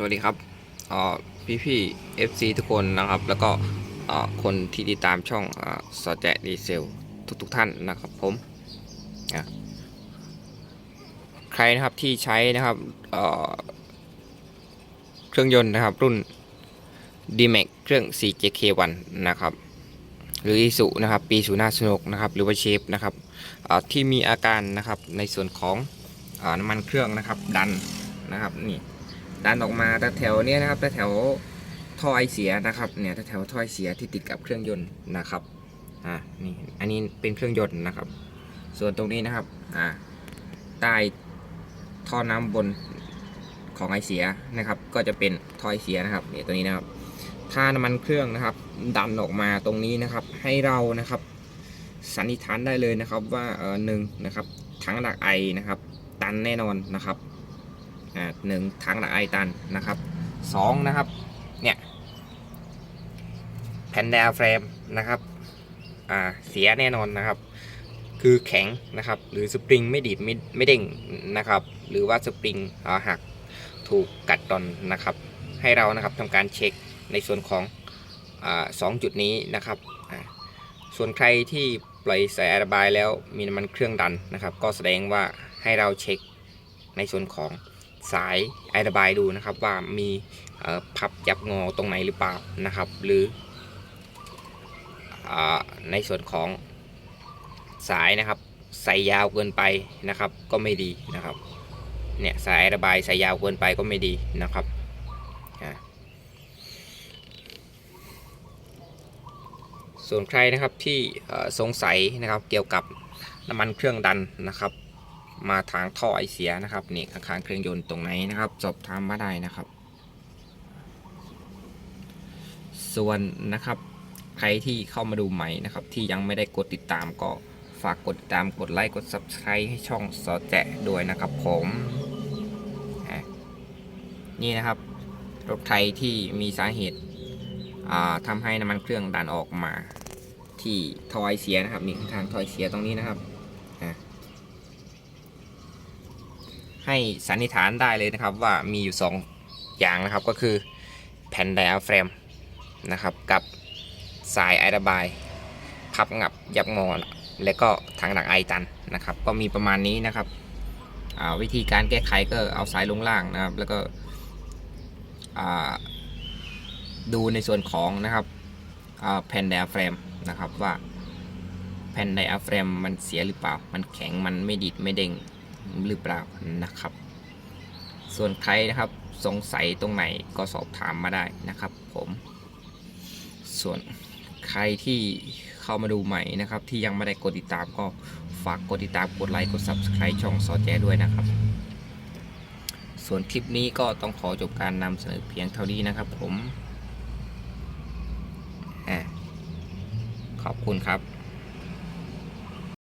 สวัสดีครับพี่พี่เอฟซีทุกคนนะครับ แล้วก็คนที่ติดตามช่องสแจดีเซลทุกทุกท่านนะครับผมใครนะครับที่ใช้นะครับเครื่องยนต์นะครับรุ่น d m a x เครื่อง 4JK1 นะครับ หรืออิสุนะครับ ปีศูนย์หน้าสนุกนะครับ หรือว่าเชฟนะครับที่มีอาการนะครับในส่วนของอน้ำมันเครื่องนะครับดันนะครับนี่ ดันออกมาแต่แถวเนี้ยนะครับแต่แถวท่อไอเสียนะครับเนี่ยแต่แถวท่อไอเสียที่ติดกับเครื่องยนต์นะครับอ่านี่อันนี้เป็นเครื่องยนต์นะครับ ส่วนตรงนี้นะครับอ่าใต้ท่อน้ำบนของไอเสียนะครับ ก็จะเป็นท่อไอเสียนะครับเนี่ยตัวนี้นะครับ ถ้าน้ำมันเครื่องนะครับ ดันออกมาตรงนี้นะครับ ให้เรานะครับสันนิษฐานได้เลยนะครับว่าเออหนึ่งนะครับถังดักไอนะครับ ตันแน่นอนนะครับ หนึ่งถังดักไอตันนะครับสองนะครับเนี่ยแผ่นดาวเฟรมนะครับอ่าเสียแน่นอนนะครับ คือแข็งนะครับ หรือสปริงไม่ดีดไม่ไม่เด้งนะครับ หรือว่าสปริงหักถูกกัดตอนนะครับ ให้เรานะครับทำการเช็คในส่วนของอสองจุดนี้นะครับส่วนใครที่ปล่อยสายระบายแล้วมีน้ำมันเครื่องดันนะครับ ก็แสดงว่าให้เราเช็คในส่วนของ สายไอระบายดูนะครับว่ามีพับยับงอตรงไหนหรือเปล่านะครับ หรืออในส่วนของสายนะครับใส่ยาวเกินไปนะครับก็ไม่ดีนะครับเนี่ยสายระบายใส่ยาวเกินไปก็ไม่ดีนะครับส่วนใครนะครับที่สงสัยนะครับเกี่ยวกับน้ำมันเครื่องดันนะครับ มาทางท่อไอเสียนะครับนี่ข้างๆเครื่องยนต์ตรงไหนนะครับสอบถามมาได้นะครับ ส่วนนะครับใครที่เข้ามาดูใหม่นะครับ ที่ยังไม่ได้กดติดตามก็ฝากกดติดตามกดไลค์กด Subscribe ให้ช่องสอแจะด้วยนะครับผมนี่นะครับรถไทยที่มีสาเหตุทำให้น้ำมันเครื่องดันออกมา ที่ท่อไอเสียนะครับนี่ข้างท่อไอเสียตรงนี้นะครับ ให้สันนิษฐานได้เลยนะครับว่ามีอยู่ 2 อย่างนะครับก็คือแผ่นไดอะแฟรมนะครับกับสายไอระบายพับงับยับงอและก็ถังดักไอตันนะครับ ก็มีประมาณนี้นะครับวิธีการแก้ไขก็เอาสายลงล่างนะครับ แล้วก็ดูในส่วนของนะครับแผ่นไดอะแฟรมนะครับว่าแผ่นไดอะแฟรมมันเสียหรือเปล่า มันแข็งมันไม่ดิดไม่เด้ง หรือเปล่านะครับ ส่วนใครนะครับสงสัยตรงไหนก็สอบถามมาได้นะครับ ผมส่วนใครที่เข้ามาดูใหม่นะครับ ที่ยังไม่ได้กดติดตามก็ฝากกดติดตามกดไลค์กด Subscribe ช่องซอแจด้วยนะครับ ส่วนคลิปนี้ก็ต้องขอจบการนำเสนอเพียงเท่านี้นะครับผมอะขอบคุณครับ